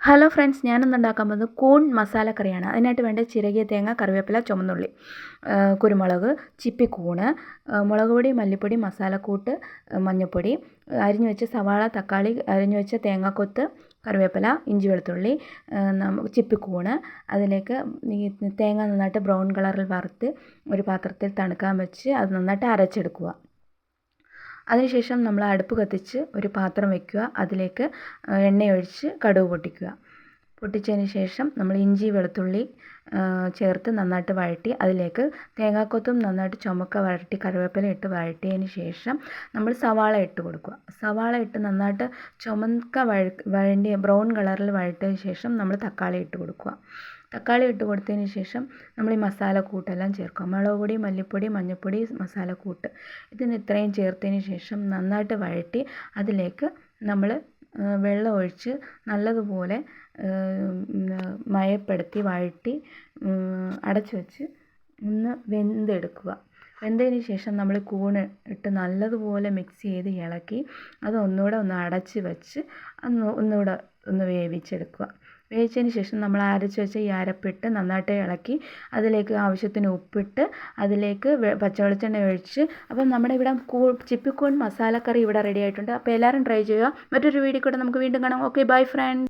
Hello friends ഞാനിന്ന് ഉണ്ടാക്കാൻ പോകുന്നത് കൂൺ മസാല കറിയാണ്. അതിനായിട്ട് വേണ്ട ചിരകിയ തേങ്ങ കറിവേപ്പില ചുമന്നുള്ളി കുരുമുളക് ചിപ്പിക്കൂണ് മുളക് പൊടി മല്ലിപ്പൊടി മസാലക്കൂട്ട് മഞ്ഞൾപ്പൊടി അരിഞ്ഞു വെച്ച സവാള തക്കാളി അരിഞ്ഞു വെച്ച തേങ്ങാക്കൊത്ത് കറിവേപ്പില ഇഞ്ചി വെളുത്തുള്ളി ചിപ്പിക്കൂണ്. അതിലേക്ക് ഈ തേങ്ങ നന്നായിട്ട് ബ്രൗൺ കളറിൽ വറുത്ത് ഒരു പാത്രത്തിൽ തണുക്കാൻ വെച്ച് അത് നന്നായിട്ട് അരച്ചെടുക്കുക. അതിനുശേഷം നമ്മൾ അടുപ്പ് കത്തിച്ച് ഒരു പാത്രം വെക്കുക. അതിലേക്ക് എണ്ണയൊഴിച്ച് കടുക് പൊട്ടിക്കുക. പൊട്ടിച്ചതിന് ശേഷം നമ്മൾ ഇഞ്ചി വെളുത്തുള്ളി ചേർത്ത് നന്നായിട്ട് വഴറ്റി അതിലേക്ക് തേങ്ങാക്കൊത്തും നന്നായിട്ട് ചുമക്ക വഴറ്റി കറിവേപ്പില ഇട്ട് വഴറ്റിയതിന് ശേഷം നമ്മൾ സവാള ഇട്ട് കൊടുക്കുക. സവാള ഇട്ട് നന്നായിട്ട് ചുമക്ക വഴ വഴണ്ടി ബ്രൗൺ കളറിൽ വഴറ്റിയതിന് ശേഷം നമ്മൾ തക്കാളി ഇട്ട് കൊടുക്കുക. തക്കാളി ഇട്ട് കൊടുത്തതിന് ശേഷം നമ്മൾ ഈ മസാലക്കൂട്ടെല്ലാം ചേർക്കുക. മുളക് പൊടി മല്ലിപ്പൊടി മഞ്ഞൾപ്പൊടി മസാലക്കൂട്ട് ഇതിന് ഇത്രയും ചേർത്തതിന് ശേഷം നന്നായിട്ട് വഴറ്റി അതിലേക്ക് നമ്മൾ വെള്ളം ഒഴിച്ച് നല്ലതുപോലെ മയപ്പെടുത്തി വഴറ്റി അടച്ചു വെച്ച് ഒന്ന് വെന്തെടുക്കുക. വെന്തതിന് ശേഷം നമ്മൾ കൂണ് ഇട്ട് നല്ലതുപോലെ മിക്സ് ചെയ്ത് ഇളക്കി അത് ഒന്നുകൂടെ ഒന്ന് അടച്ച് വെച്ച് ഒന്ന് ഒന്നുകൂടെ ഒന്ന് വേവിച്ചെടുക്കുക. വേവിച്ചതിന് ശേഷം നമ്മൾ അരച്ച് വെച്ച ഈ അരപ്പിട്ട് നന്നായിട്ട് ഇളക്കി അതിലേക്ക് ആവശ്യത്തിന് ഉപ്പിട്ട് അതിലേക്ക് പച്ചവെളിച്ചെണ്ണ ഒഴിച്ച് അപ്പം നമ്മുടെ ഇവിടെ കൂ ചിപ്പിക്കൂൺ മസാലക്കറി ഇവിടെ റെഡി ആയിട്ടുണ്ട്. അപ്പോൾ എല്ലാവരും ട്രൈ ചെയ്യുക. മറ്റൊരു വീഡിയോ കൂടെ നമുക്ക് വീണ്ടും കാണാം. Okay bye front